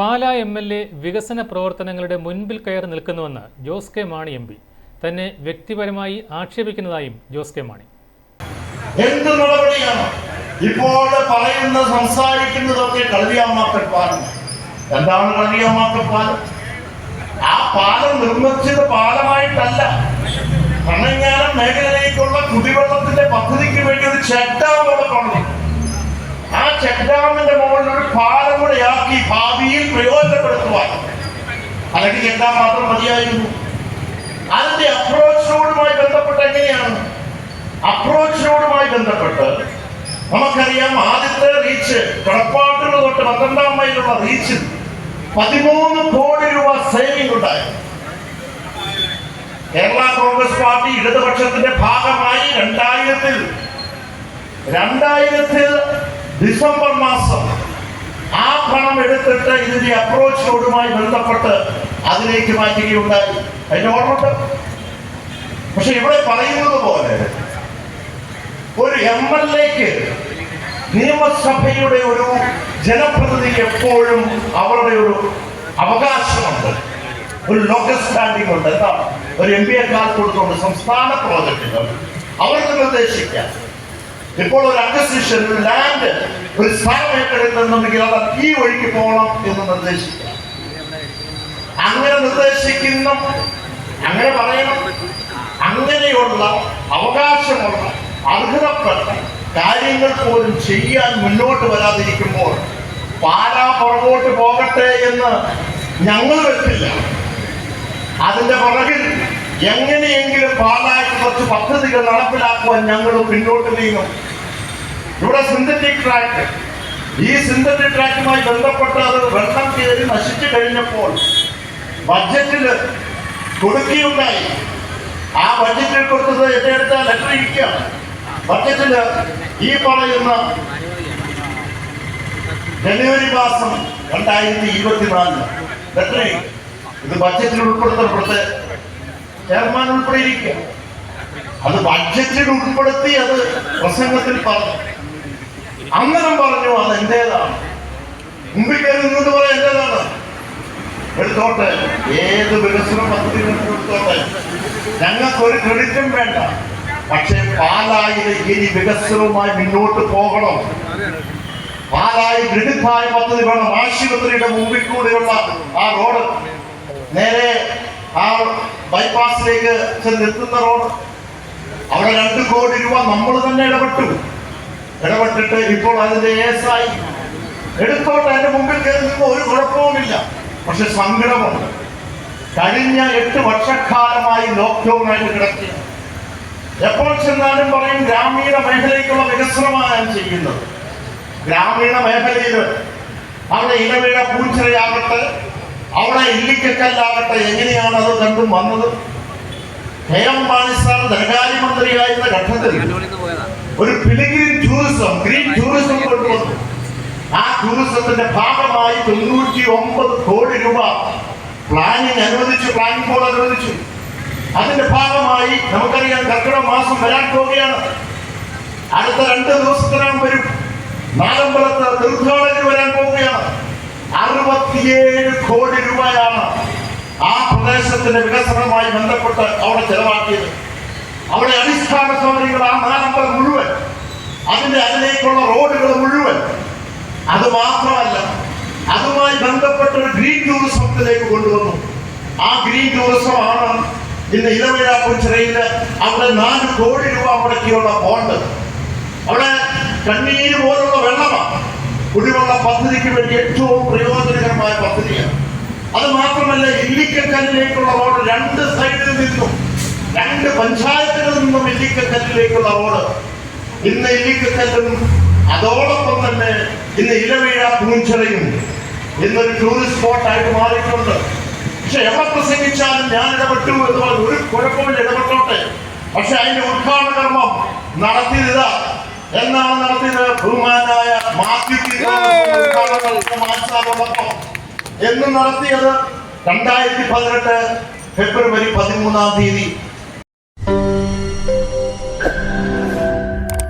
Pala M L A വികസന പ്രവർത്തനങ്ങളുടെ മുൻപിൽ കയറി നിൽക്കുന്നുവെന്ന് Jose K Mani M P. തന്നെ വ്യക്തിപരമായി ആക്ഷേപിക്കുന്നതായും ജോസ് കെ മാണി. എന്ത് നടപടിയാണ്? ഇപ്പോൾ പറയുന്ന സംസാരിക്കുന്നതൊക്കെ കളിയാമാക്കൽ പാലം. എന്താണ് കളിയാമാക്കൽ പാലം? ആ പാലം നിർമ്മിച്ചത് പാലമായിട്ടല്ല. കണ്ണങ്ങാനം മേഖലയിലേക്കുള്ള കുടിവെള്ളത്തിന്റെ പദ്ധതിക്ക് വേണ്ടി ഒരു ഡാം അവിടെ ആ ചെക്ക് ഡാമിന്റെ മുകളിൽ ഒരു പാലം കൂടെ ആക്കി ഭാവിയിൽ പ്രയോജനപ്പെടുത്തുവാൻ. അല്ലെങ്കിൽ എന്താ മാത്രം മതിയായിരുന്നു. അതിന്റെ അപ്രോച്ച് റോഡുമായി ബന്ധപ്പെട്ട് എങ്ങനെയാണ്? അപ്രോച്ച് റോഡുമായി ബന്ധപ്പെട്ട് നമുക്കറിയാം ആദ്യത്തെ റീച്ച് കടപ്പാട്ടുകൾ തൊട്ട് പന്ത്രണ്ടാം മൈലുള്ള റീച്ചിൽ പതിമൂന്ന് കോടി രൂപ സേവിംഗ് ഉണ്ടായി. കേരള കോൺഗ്രസ് പാർട്ടി ഇടതുപക്ഷത്തിന്റെ ഭാഗമായി രണ്ടായിരത്തിൽ രണ്ടായിരത്തിൽ ഡിസംബർ മാസം ആ പണം എടുത്തിട്ട് ഇതിന്റെ അപ്രോച്ച് റോഡുമായി ബന്ധപ്പെട്ട് അതിലേക്ക് മാറ്റുകയുണ്ടായി. അതിന്റെ ഓർമ്മ പക്ഷെ ഇവിടെ പറയുന്നത് പോലെ ഒരു എം എൽ എക്ക് നിയമസഭയുടെ ഒരു ജനപ്രതിനിധി എപ്പോഴും അവരുടെ ഒരു അവകാശമുണ്ട്. ഒരു ലോക്കൽ സ്റ്റാൻഡിംഗ് ഉണ്ട്. എന്താണ്? ഒരു എം പി എക്കാർ കൊടുത്തുകൊണ്ട് സംസ്ഥാന പ്രോജക്റ്റുകൾ. അവർക്ക് നിർദ്ദേശിക്കാം. ഇപ്പോൾ ഒരു അക്വസിഷൻ ഒരു ലാൻഡ് ഒരു സ്ഥലം ഏറ്റെടുക്കുന്നുണ്ടെങ്കിൽ അത് ഈ വഴിക്ക് പോകണം എന്ന് നിർദ്ദേശിക്കാം അങ്ങനെ നിർദ്ദേശിക്കുന്ന. അങ്ങനെ പറയണം. അങ്ങനെയുള്ള അവകാശമുള്ള അർഹതപ്പെട്ട കാര്യങ്ങൾ പോലും ചെയ്യാൻ മുന്നോട്ട് വരാതിരിക്കുമ്പോൾ പാലാ പുറകോട്ട് പോകട്ടെ എന്ന് ഞങ്ങൾ വെച്ചില്ല അതിന്റെ പുറകിൽ എങ്ങനെയെങ്കിലും പാലായിട്ട് കുറച്ച് പദ്ധതികൾ നടപ്പിലാക്കുവാൻ ഞങ്ങൾ പിന്നോട്ട് നീങ്ങും. ഇവിടെ സിന്തറ്റിക് ട്രാക്ക് ഈ സിന്തറ്റിക് ട്രാക്കുമായി ബന്ധപ്പെട്ട് അത് വെള്ളം കയറി നശിച്ചു കഴിഞ്ഞപ്പോൾ ബഡ്ജറ്റിൽ കൊടുക്കുകയുണ്ടായി. ആ ബഡ്ജറ്റിൽ കൊടുത്തത് എന്റെ അടുത്ത ലെറ്റർ ഇരിക്കുകയാണ് ബഡ്ജറ്റിൽ ഈ പറയുന്ന ജനുവരി മാസം രണ്ടായിരത്തി ഇരുപത്തിനാലിന്. ഇത് ബഡ്ജറ്റിൽ ഉൾപ്പെടുത്തപ്പെട്ട ചെയർമാൻ ഉൾപ്പെടെ ഇരിക്കുക അത് ബഡ്ജറ്റിൽ ഉൾപ്പെടുത്തി അത് പ്രസംഗത്തിൽ പറഞ്ഞു. അങ്ങനെ പറഞ്ഞു അത് എന്റേതാണ്. മുമ്പിൽ കയറി നിന്നത് പറയാൻ എന്റേതാണ്. എടുത്തോട്ടെ. ഏത് വികസന പദ്ധതി എടുത്തോട്ടെ. ഞങ്ങൾക്ക് ഒരു ക്രെഡിറ്റും വേണ്ട. പക്ഷേ പാലായിലെ ഇനി വികസനവുമായി മുന്നോട്ട് പോകണം. പാലായി ദൃഢിപ്പായ പദ്ധതി വേണം. ആശുപത്രിയുടെ മുമ്പിൽ കൂടെയുള്ള ആ റോഡ്. നേരെ ആ ബൈപ്പാസിലേക്ക് ചെന്നെത്തുന്ന റോഡ് അവിടെ രണ്ട് കോടി രൂപ നമ്മൾ തന്നെ ഇടപെട്ടു. ഇടപെട്ടിട്ട് ഇപ്പോൾ അതിന്റെ ഏസായി. എടുത്തോട്ട് അതിന്റെ മുമ്പിൽ കയറി ഒരു കുഴപ്പവുമില്ല. പക്ഷെ സങ്കടമുണ്ട്. കഴിഞ്ഞ എട്ട് വർഷക്കാലമായി ലോക്ക്ഡൌൺ ആയിട്ട് കിടക്കുക. എപ്പോൾ ചെന്നാലും പറയും ഗ്രാമീണ മേഖലയ്ക്കുള്ള വികസനമാണ് ചെയ്യുന്നത്. ഗ്രാമീണ മേഖലയിൽ അവിടെ ഇലവിഴ പൂച്ചിറയാകട്ടെ അവിടെ ഇല്ലിക്കല്ലാകട്ടെ എങ്ങനെയാണ് അത് കണ്ടും വന്നത്? കെ എം മാണി സാർ ധനകാര്യമന്ത്രിയായിരുന്ന ഘട്ടത്തിൽ ഒരു പിലിഗ്രീൻ ടൂറിസം ഗ്രീൻ ടൂറിസം കൊണ്ടുവന്നു ആ ടൂറിസത്തിന്റെ ഭാഗമായി തൊണ്ണൂറ്റി ഒമ്പത് കോടി രൂപ പ്ലാനിങ് അനുവദിച്ചു പ്ലാനിംഗ് ബോർഡ് അനുവദിച്ചു. അതിന്റെ ഭാഗമായി നമുക്കറിയാം കർക്കിടക മാസം വരാൻ പോവുകയാണ്. അടുത്ത രണ്ട് ദിവസത്തിനകം വരും. നാലമ്പലത്ത് തീർത്ഥാടകർ വരാൻ പോവുകയാണ്. അറുപത്തിയേഴ് രൂപയാണ് ആ പ്രദേശത്തിന്റെ വികസനവുമായി ബന്ധപ്പെട്ട് അവിടെ ചെലവാക്കിയത്? അവിടെ അടിസ്ഥാന സൗകര്യങ്ങൾ ആ നാലമ്പലം മുഴുവൻ അതിന്റെ അതിലേക്കുള്ള റോഡുകൾ മുഴുവൻ. അത് മാത്രമല്ല അതുമായി ബന്ധപ്പെട്ട ഒരു ഗ്രീൻ ടൂറിസത്തിലേക്ക് കൊണ്ടുവന്നു. ആ ഗ്രീൻ ടൂറിസമാണ് ഇന്ന് ഇലവിഴാപ്പുച്ചിറയിൽ അവിടെ നാല് കോടി രൂപ മുടക്കിയുള്ള ബോണ്ട്. അവിടെ കണ്ണീര് പോലുള്ള വെള്ളമാണ്. കുടിവെള്ള പദ്ധതിക്ക് വേണ്ടി ഏറ്റവും പ്രയോജനകരമായ പദ്ധതിയാണ്. അത് മാത്രമല്ല ഇല്ലിക്കക്കല്ലിലേക്കുള്ള റോഡ് രണ്ട് സൈഡിൽ നിന്നും രണ്ട് പഞ്ചായത്തുകളിൽ നിന്നും ഇല്ലിക്കക്കല്ലിലേക്കുള്ള റോഡ്. ഇന്ന് ഇല്ലിക്കക്കല്ലും അതോടൊപ്പം തന്നെ ഇന്ന് ഇലവീഴ പൂഞ്ചിറയും ഇന്നൊരു ടൂറിസ്റ്റ് സ്പോട്ടായിട്ട് മാറിയിട്ടുണ്ട്. പക്ഷെ എവിടെ പ്രസംഗിച്ചാലും ഞാൻ ഇടപെട്ടു എന്ന് പറഞ്ഞു ഒരു കുഴപ്പമില്ല ഇടപെട്ടോട്ടെ. പക്ഷെ അതിന്റെ ഉദ്ഘാടന കർമ്മം നടത്തിയത് എന്നാണ് നടത്തിയത്? ബഹുമാനായ മാത്യു ഉദ്ഘാടനം. എന്ന് നടത്തിയത് രണ്ടായിരത്തി പതിനെട്ട് ഫെബ്രുവരി പതിമൂന്നാം തീയതി.